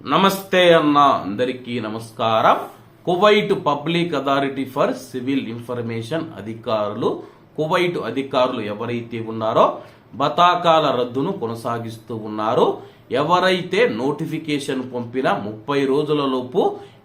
నమస్తే అన్న అందరికీ నమస్కారం. Kuwait public authority for civil information అధికారులు కువైట్ అధికారులు ఎవరైతే ఉన్నారో బతాకాల రద్దును కొనసాగిస్తూ ఉన్నారు. ఎవరైతే నోటిఫికేషన్ పంపిన ముప్పై రోజులలోపు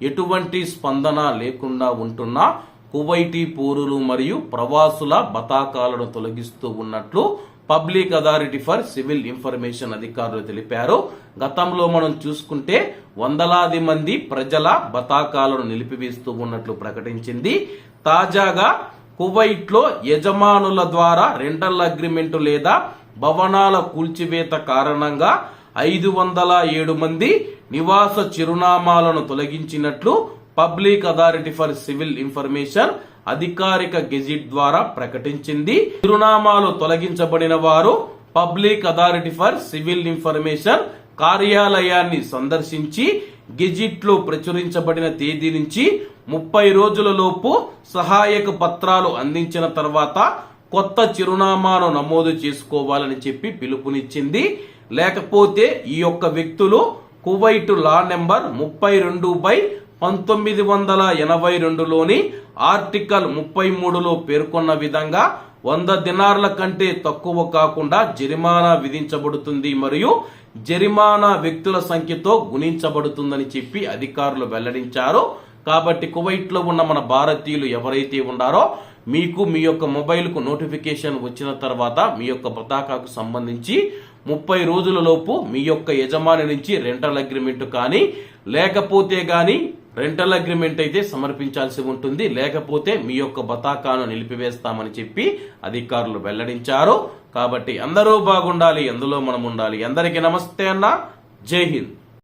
ఎటువంటి స్పందన లేకుండా ఉంటున్నా కువైటీ పౌరులు మరియు ప్రవాసుల బతాకాలను తొలగిస్తూ ఉన్నట్లు public authority for civil information అధికారులు తెలిపారు. గతంలో మనం చూసుకుంటే వందలాది మంది ప్రజల బతాకాలను నిలిపివేస్తూ ఉన్నట్లు ప్రకటించింది. తాజాగా కువైట్లో యజమానుల ద్వారా రెంటల్ అగ్రిమెంట్ లేదా భవనాల కూల్చివేత కారణంగా ఐదు వందల ఏడు మంది నివాస చిరునామాలను తొలగించినట్లు public authority for civil information అధికారిక గెజిట్ ద్వారా ప్రకటించింది. చిరునామాలు తొలగించబడిన వారు public authority for civil information కార్యాలయాన్ని సందర్శించి గెజిట్లో ప్రచురించబడిన తేదీ నుంచి ముప్పై రోజుల లోపు సహాయక పత్రాలు అందించిన తర్వాత కొత్త చిరునామాను నమోదు చేసుకోవాలని చెప్పి పిలుపునిచ్చింది. లేకపోతే ఈ యొక్క వ్యక్తులు కువైట్ లా నెంబర్ ముప్పై రెండు బై పంతొమ్మిది వందల ఎనభై రెండులోని ఆర్టికల్ ముప్పై మూడులో పేర్కొన్న విధంగా వంద దినార్ల కంటే తక్కువ కాకుండా జరిమానా విధించబడుతుంది మరియు జరిమానా వ్యక్తుల సంఖ్యతో గుణించబడుతుందని చెప్పి అధికారులు వెల్లడించారు. కాబట్టి కువైట్లో ఉన్న మన భారతీయులు ఎవరైతే ఉన్నారో మీకు మీ యొక్క మొబైల్కు నోటిఫికేషన్ వచ్చిన తర్వాత మీ యొక్క పతాకాకు సంబంధించి ముప్పై రోజులలోపు మీ యొక్క యజమాని నుంచి రెంటల్ అగ్రిమెంట్ కానీ లేకపోతే కానీ రెంటల్ అగ్రిమెంట్ అయితే సమర్పించాల్సి ఉంటుంది. లేకపోతే మీ యొక్క బతాకాను నిలిపివేస్తామని చెప్పి అధికారులు వెల్లడించారు. కాబట్టి అందరూ బాగుండాలి ఎందులో మనం ఉండాలి. అందరికీ నమస్తే అన్న. జై హింద్.